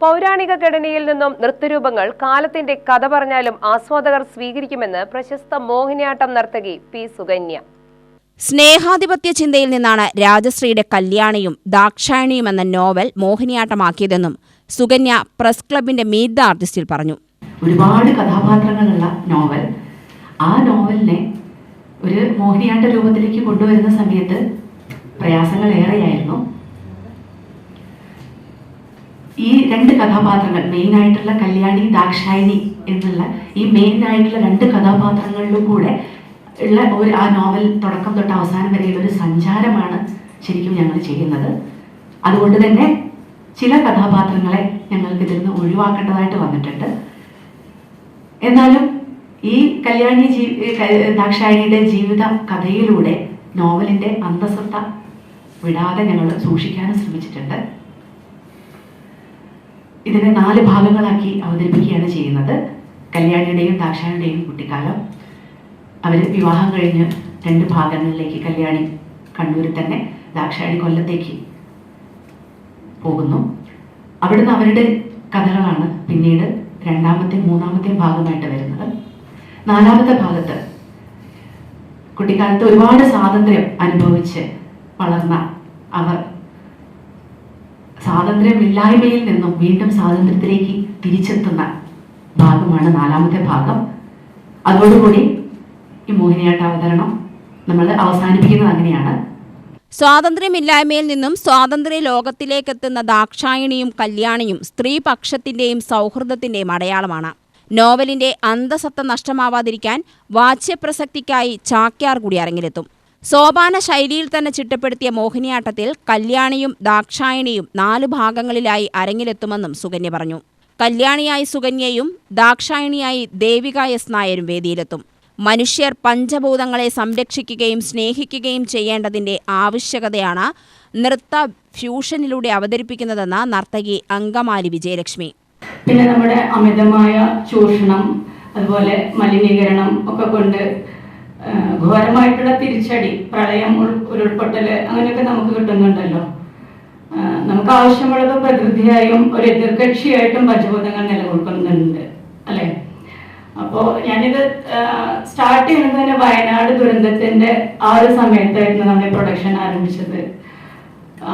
പൗരാണിക ഘടനയിൽ നിന്നും നൃത്തരൂപങ്ങൾ കാലത്തിന്റെ കഥ പറഞ്ഞാലും ആസ്വാദകർ സ്വീകരിക്കുമെന്ന് പ്രശസ്ത മോഹിനിയാട്ടം നർത്തകി പി സുകന്യ. സ്നേഹാധിപത്യ ചിന്തയിൽ നിന്നാണ് രാജശ്രീയുടെ കല്യാണിയും ദാക്ഷായണിയും എന്ന നോവൽ മോഹിനിയാട്ടമാക്കിയതെന്നും സുകന്യ പ്രസ് ക്ലബിന്റെ മീറ്റ് ദ ആർട്ടിസ്റ്റിൽ പറഞ്ഞു. ഒരുപാട് കഥാപാത്രങ്ങളുള്ള നോവൽ. ആ നോവലിനെ ഒരു മോഹിനിയാട്ട രൂപത്തിലേക്ക് കൊണ്ടുവരുന്ന സമയത്ത് പ്രയാസങ്ങൾ ഏറെയായിരുന്നു. ഈ രണ്ട് കഥാപാത്രങ്ങൾ മെയിൻ ആയിട്ടുള്ള കല്യാണി ദാക്ഷായണി എന്നുള്ള ഈ മെയിൻ ആയിട്ടുള്ള രണ്ട് കഥാപാത്രങ്ങളിലും കൂടെ ഉള്ള ഒരു ആ നോവൽ തുടക്കം തൊട്ട് അവസാനം വരെയുള്ള ഒരു സഞ്ചാരമാണ് ശരിക്കും ഞങ്ങൾ ചെയ്യുന്നത്. അതുകൊണ്ട് തന്നെ ചില കഥാപാത്രങ്ങളെ ഞങ്ങൾക്ക് ഇതിൽ നിന്ന് ഒഴിവാക്കേണ്ടതായിട്ട് വന്നിട്ടുണ്ട്. എന്നാലും ഈ കല്യാണി ജീ ദാക്ഷായണിയുടെ ജീവിത കഥയിലൂടെ നോവലിന്റെ അന്തസത്ത വിടാതെ ഞങ്ങൾ സൂക്ഷിക്കാനും ശ്രമിച്ചിട്ടുണ്ട്. ഇതിനെ നാല് ഭാഗങ്ങളാക്കി അവതരിപ്പിക്കുകയാണ് ചെയ്യുന്നത്. കല്യാണിയുടെയും ദാക്ഷായണിയുടെയും കുട്ടിക്കാലം. അവർ വിവാഹം കഴിഞ്ഞ് രണ്ട് ഭാഗങ്ങളിലേക്ക് കല്യാണി കണ്ണൂരിൽ തന്നെ ദാക്ഷായണി കൊല്ലത്തേക്ക് പോകുന്നു. അവിടുന്ന് അവരുടെ കഥകളാണ് പിന്നീട് രണ്ടാമത്തെ മൂന്നാമത്തെ ഭാഗമായിട്ട് വരുന്നത്. നാലാമത്തെ ഭാഗത്ത് കുട്ടിക്കാലത്ത് ഒരുപാട് സ്വാതന്ത്ര്യം അനുഭവിച്ച് വളർന്ന അവർ സ്വാതന്ത്ര്യമില്ലായ്മയിൽ നിന്നും വീണ്ടും സ്വാതന്ത്ര്യത്തിലേക്ക് തിരിച്ചെത്തുന്ന ഭാഗമാണ് നാലാമത്തെ ഭാഗം. അതോടുകൂടി ഈ മോഹിനിയാട്ട അവതരണം നമ്മൾ അവസാനിപ്പിക്കുന്നത് അങ്ങനെയാണ്. സ്വാതന്ത്ര്യമില്ലായ്മയിൽ നിന്നും സ്വാതന്ത്ര്യ ലോകത്തിലേക്കെത്തുന്ന ദാക്ഷായണിയും കല്യാണിയും സ്ത്രീപക്ഷത്തിന്റെയും സൗഹൃദത്തിന്റെയും അടയാളമാണ്. നോവലിന്റെ അന്തസത്ത നഷ്ടമാവാതിരിക്കാൻ വാച്യപ്രസക്തിക്കായി ചാക്യാർ കൂടി അരങ്ങിലെത്തും സോപാന ശൈലിയിൽ തന്നെ ചിട്ടപ്പെടുത്തിയ മോഹിനിയാട്ടത്തിൽ കല്യാണിയും ദാക്ഷായണിയും നാല് ഭാഗങ്ങളിലായി അരങ്ങിലെത്തുമെന്നും സുകന്യ പറഞ്ഞു. കല്യാണിയായി സുകന്യയും ദാക്ഷായണിയായി ദേവിക എസ് നായരും വേദിയിലെത്തും. മനുഷ്യർ പഞ്ചഭൂതങ്ങളെ സംരക്ഷിക്കുകയും സ്നേഹിക്കുകയും ചെയ്യേണ്ടതിന്റെ ആവശ്യകതയാണ് നൃത്ത ഫ്യൂഷനിലൂടെ അവതരിപ്പിക്കുന്നതെന്ന് നർത്തകി അങ്കമാലി വിജയലക്ഷ്മി. പിന്നെ നമ്മുടെ അമിതമായ ചൂഷണം അതുപോലെ മലിനീകരണം ഒക്കെ കൊണ്ട് ഘോരമായിട്ടുള്ള തിരിച്ചടി പ്രളയം ഉരുൾപൊട്ടൽ അങ്ങനെയൊക്കെ നമുക്ക് കിട്ടുന്നുണ്ടല്ലോ. നമുക്ക് ആവശ്യമുള്ളത് പ്രകൃതിയായും ഒരു എതിർകക്ഷിയായിട്ടും പഞ്ചഭൂതങ്ങൾ നിലനിൽക്കുന്നുണ്ട് അല്ലെ? അപ്പോ ഞാനിത് സ്റ്റാർട്ട് ചെയ്യുന്നത് തന്നെ വയനാട് ദുരന്തത്തിന്റെ ആ ഒരു സമയത്തായിരുന്നു നമ്മുടെ പ്രൊഡക്ഷൻ ആരംഭിച്ചത്.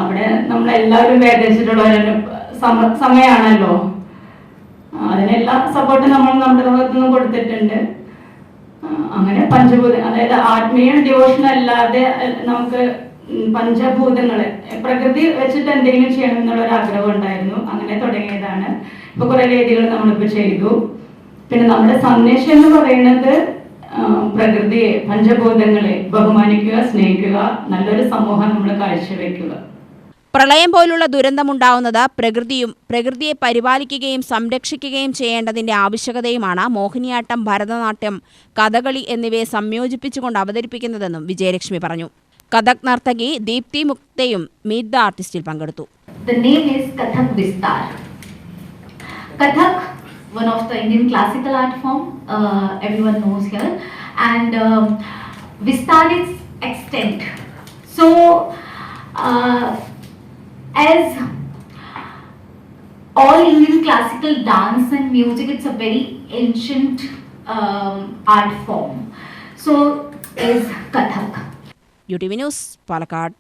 അവിടെ നമ്മളെല്ലാവരും വേദനിച്ചിട്ടുള്ള ഒരു സമ സമയമാണല്ലോ അതിനെല്ലാം സപ്പോർട്ട് നമ്മൾ നമ്മുടെ ഭാഗത്തുനിന്ന് കൊടുത്തിട്ടുണ്ട്. അങ്ങനെ പഞ്ചഭൂത അതായത് ആത്മീയ ഡിവോഷൻ അല്ലാതെ നമുക്ക് പഞ്ചഭൂതങ്ങളെ പ്രകൃതി വെച്ചിട്ട് എന്തെങ്കിലും ചെയ്യണം എന്നുള്ള ഒരു ആഗ്രഹം ഉണ്ടായിരുന്നു. അങ്ങനെ തുടങ്ങിയതാണ്. ഇപ്പൊ കുറെ രീതികൾ നമ്മളിപ്പോ ചെയ്തു. പിന്നെ നമ്മുടെ സന്ദേശം എന്ന് പറയുന്നത് പ്രകൃതിയെ പഞ്ചഭൂതങ്ങളെ ബഹുമാനിക്കുക സ്നേഹിക്കുക നല്ലൊരു സമൂഹം നമ്മൾ കാഴ്ചവെക്കുക. പ്രളയം പോലുള്ള ദുരന്തമുണ്ടാവുന്നത് പ്രകൃതിയും പ്രകൃതിയെ പരിപാലിക്കുകയും സംരക്ഷിക്കുകയും ചെയ്യേണ്ടതിന്റെ ആവശ്യകതയുമാണ് മോഹിനിയാട്ടം ഭരതനാട്യം കഥകളി എന്നിവയെ സംയോജിപ്പിച്ചുകൊണ്ട് അവതരിപ്പിക്കുന്നതെന്നും വിജയലക്ഷ്മി പറഞ്ഞു. കഥക് നർത്തകി ദീപ്തി മുക്തയും മീറ്റ് ദ ആർട്ടിസ്റ്റിൽ പങ്കെടുത്തു. Uh, as all Indian classical dance and music, it's a very ancient um, art form. So is Kathak. UTV News, Palakkad.